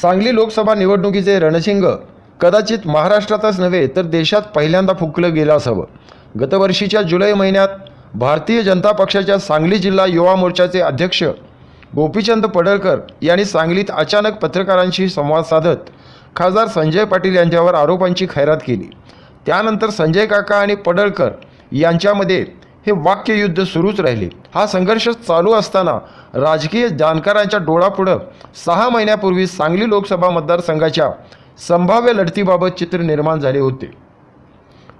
सांगली लोकसभा निवडणुकीचे रणशिंग. कदाचित महाराष्ट्रातच नव्हे तर देशात पहिल्यांदा फुंकलं गेलं असावं. गतवर्षीच्या जुलै महिन्यात भारतीय जनता पक्षाच्या सांगली जिल्हा युवा मोर्चाचे अध्यक्ष गोपीचंद पडळकर यांनी सांगलीत अचानक पत्रकारांशी संवाद साधत खासदार संजय पाटील यांच्यावर आरोपांची खैरात केली. त्यानंतर संजय काका आणि पडळकर यांच्यामध्ये हे वाक्ययुद्ध सुरूच राहिले. हा संघर्ष चालू असताना राजकीय जाणकारांच्या डोळापुढं सहा महिन्यापूर्वी सांगली लोकसभा मतदारसंघाच्या संभाव्य लढतीबाबत चित्र निर्माण झाले होते.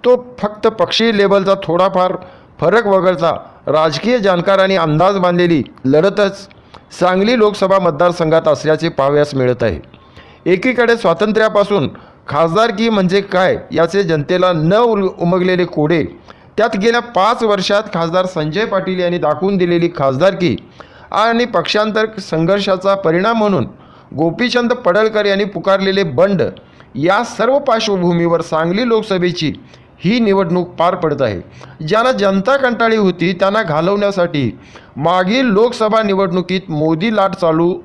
तो फक्त पक्षी लेवलचा थोडाफार फरक वगळता राजकीय जाणकारांनी अंदाज बांधलेली लढतच सांगली लोकसभा मतदारसंघात असल्याचे पाहाव्यास मिळत आहे. एकीकडे स्वातंत्र्यापासून खासदारकी म्हणजे काय याचे जनतेला न उल उमगलेले कोडे त्यात गेल्या पाच वर्षात खासदार संजय पाटील यांनी दाखवून दिलेली खासदारकी आणि पक्षांतर संघर्षाचा परिणाम म्हणून गोपीचंद पडळकर यांनी पुकारलेले बंड या सर्व पार्श्वभूमीवर सांगली लोकसभेची ही निवडणूक पार पडत आहे. ज्यांना जनता कंटाळी होती त्यांना घालवण्यासाठी मागील लोकसभा निवडणुकीत मोदी लाट चालू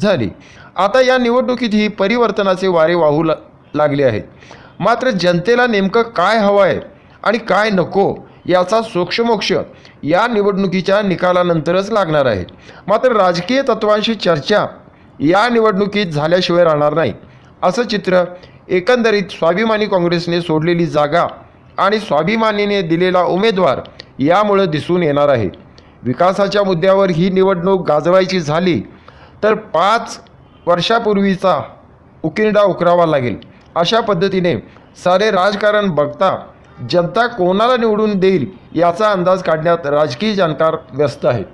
झाली. आता या निवडणुकीत ही परिवर्तनाचे वारे वाहू लागले आहेत. मात्र जनतेला नेमकं काय हवं आहे? आणि काय नको याचा सोक्षमोक्ष या निवडणुकीच्या निकालानंतरच लागणार आहे. मात्र राजकीय तत्वांशी चर्चा या निवडणुकीत झाल्याशिवाय राहणार नाही. असं चित्र एकंदरीत स्वाभिमानी काँग्रेसने सोडलेली जागा आणि स्वाभिमानीने दिलेला उमेदवार यामुळं दिसून येणार आहे. विकासाच्या मुद्द्यावर ही निवडणूक गाजवायची झाली तर पाच वर्षापूर्वीचा उकिरडा उकरावा लागेल. अशा पद्धतीने सारे राजकारण बघता जनता कोणाला निवडून देईल याचा अंदाज काढण्यात राजकीय जाणकार व्यस्त आहेत.